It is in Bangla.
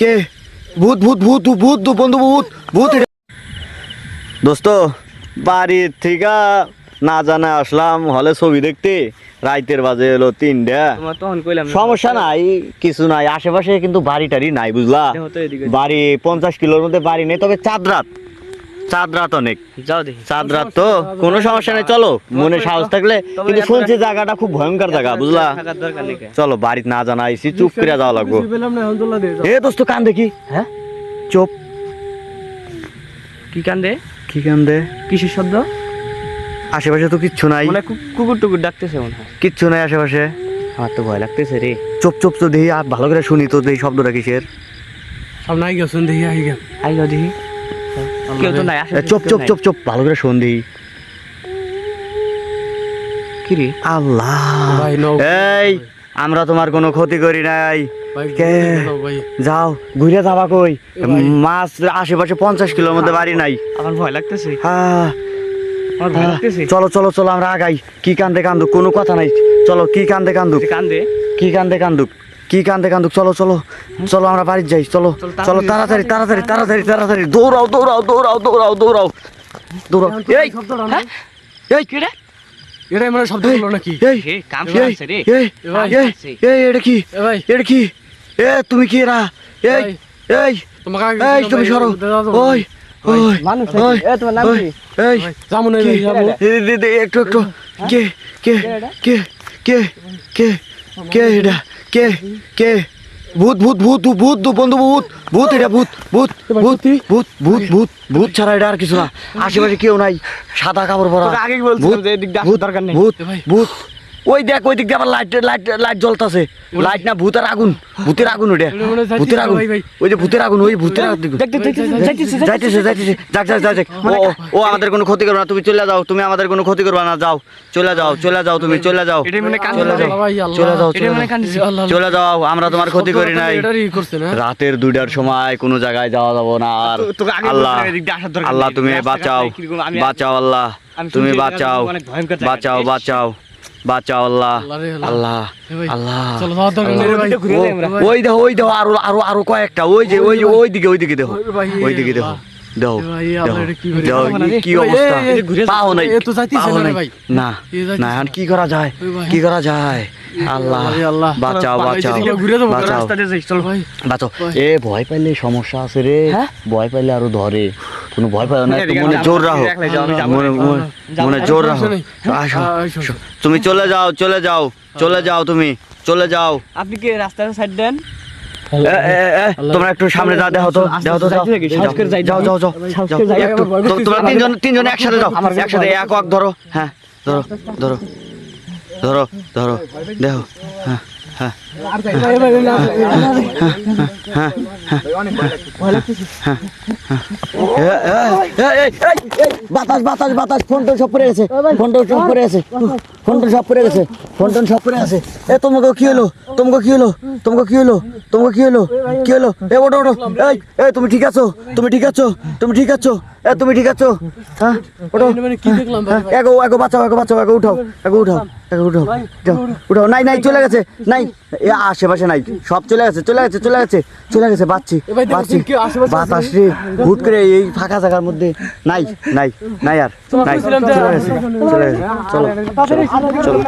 কে? ভূত ভূত ভূত ভূত বন্ধু ভূত ভূত দোস্ত বাড়ির থেকে না জানা আসলাম হলে ছবি দেখতে। রাইতের বাজে এলো তিনটা। সমস্যা নাই কিছু নাই। আশেপাশে কিন্তু বাড়ি টাড়ি নাই বুঝলা। বাড়ি পঞ্চাশ কিলোর মধ্যে বাড়ি নেই তবে চাঁদ রাত। চাঁদ রাত অনেক। চাঁদ রাত তো কোনো সমস্যা নেই চলো। মনে সাহস থাকলে কিন্তু শুনছি জায়গাটা খুব ভয়ঙ্কর জায়গা বুঝলা? নেই? চলো বাড়িতে না জানা আইসি চুপ করে যাওয়া লাগবো। এ দোস্ত কান দেখি হ্যাঁ? চুপ। কি কান্দে? কি কান দে কিসের শব্দ? আশেপাশে তো কিচ্ছু নাই। কুকুর টুকুর ডাকতেছে মনে হয়। কিচ্ছু নাই আশেপাশে। আমার তো ভয় লাগতেছে রে। চুপ চুপ তো দেখি আর ভালো করে শুনি তো দেখি শব্দটা কিসের। সামনে আই গেছেন দেখি আই গে আই যাও দেখি। কেউ তো নাই চুপ চুপ চুপ চুপ ভালো করে শুন দেখি কি রে? আল্লাহ। এই আমরা তোমার কোনো ক্ষতি করি নাই। যাও ঘুরে যাবা কই? মাছ আশেপাশে পঞ্চাশ কিলোর মধ্যে বাড়ি নাই। আমার ভয় লাগতেছে। হ্যাঁ আমার ভয় লাগতেছে। চলো চলো চলো আমরা আগাই। কি কান্দে কান্দুক? কোনো কথা নাই। চলো কি কান্দে কান্দুক? কান্দে। কি কান্দে কান্দুক? কি কান্দে কান্দুক? চলো চলো চলো আমরা বাড়ি যাই চলো চলো, তাড়াতাড়ি তাড়াতাড়ি তাড়াতাড়ি তাড়াতাড়ি দৌড়াও দৌড়াও দৌড়াও দৌড়াও দৌড়াও দৌড়াও। এই শব্দটা এই কি রে? এটা মানে শব্দ হলো নাকি? এই কাম রে। এই এটা কি? এটা কি? এ তুমি কি এরা? এই এই তোমাকে এই তুমি সরো। ওই ওই মানুষ ওই এ তোমার নাম ওই কি? এই যাব না কি? ভাই যাব এ, দে, দে, একটু একটু। কে কে কে কে কে? কে এটা? কে? কে? ভূত ভূত ভূত ভূত ভূত বন্ধু ভূত ভূত এটা ভূত ভূত ভূত ভূত? ভূত ভূত ভূত ছাড়া এটা আর কিছু না। আশেপাশে কেউ নাই। সাদা কাপড় পরা। ভূত, যে এদিক ভূত, দরকার নেই। ভূত এ ভাই। ভূত ওই দেখ ওই দিক দিয়ে আবার লাইট লাইট লাইট জ্বলতাছে। লাইট না ভূতের আগুন। ভূতের আগুন ওটা। মনে ভূতের আগুন। ওই যে ভূতের আগুন ওই ভূতের আগুন। যাইতেছে যাইতেছে যাক যাক যাক। ও ও, ও আমাদের কোনো ক্ষতি করবে না তুমি চলে যাও তুমি আমাদের কোনো ক্ষতি করবে না যাও। চলে যাও চলে যাও তুমি চলে যাও। মনে চলে যাও চলে যাও চলে যাও। চলে যাও আমরা তোমার ক্ষতি করি নাই। এটারই করছে না? রাতের দুইটার সময় কোনো জায়গায় যাওয়া যাব না আর। আল্লাহ আল্লাহ তুমি বাঁচাও বাঁচাও আল্লাহ। তুমি বাঁচাও। বাঁচাও বাঁচাও। বাঁচাও আল্লাহ আল্লাহ আল্লাহ। ওই দেখো ওই দেখো আরও আরও আরও কয়েকটা ওই যে ওই যে ওই দিকে ওই দিকে দেখো ওই দিকে দেখো কি অবস্থা পাও নাই না। এখন কি করা যায় কি করা যায় আল্লাহ আল্লাহ। বাঁচাও বাঁচাও। বাঁচাও বাঁচাও। এ ভয় পাইলে সমস্যা আছে রে। হ্যাঁ? ভয় পাইলে আরও ধরে। কোনো ভয় পাও না একটু মনে জোর রাখো। মনে। জোর রাখো। আসো। তুমি চলে যাও চলে যাও চলে যাও তুমি চলে যাও। আপনি কি রাস্তার সাইড দেন? তোমরা একটু সামনে যাও দেখো তো দেখো তো যাও যাও যাও তোমরা তিনজন তিনজন একসাথে যাও একসাথে এক এক ধরো হ্যাঁ ধরো ধরো। ধরো ধরো, দেখো। হ্যাঁ হ্যাঁ। বাতাস বাতাস বাতাস ফোন টোন সব পড়ে গেছে ফোন টোন সব পড়ে গেছে ফোন টোন সব পড়ে গেছে ফোন টোন সব পড়ে গেছে এ তোমাকে কি হলো তোমাকে কি হলো তোমাকে কি হলো তোমাকে কি হলো কি হলো এ ওটো ওটো এই তুমি ঠিক আছো তুমি ঠিক আছো তুমি ঠিক আছো এ তুমি ঠিক আছো হ্যাঁ মানে ভাই? এগো এগো বাঁচাও এগো বাঁচাও এগো উঠাও এগো উঠাও এগো উঠাও যাও, উঠাও নাই নাই চলে গেছে নাই এ আশেপাশে নাই সব চলে গেছে চলে গেছে চলে গেছে চলে গেছে বাচ্চি বাচ্চি? বাতাস রে হুট করে এই ফাঁকা জায়গার মধ্যে নাই নাই নাই আর নাই চলে গেছে চলে গেছে চলো চলো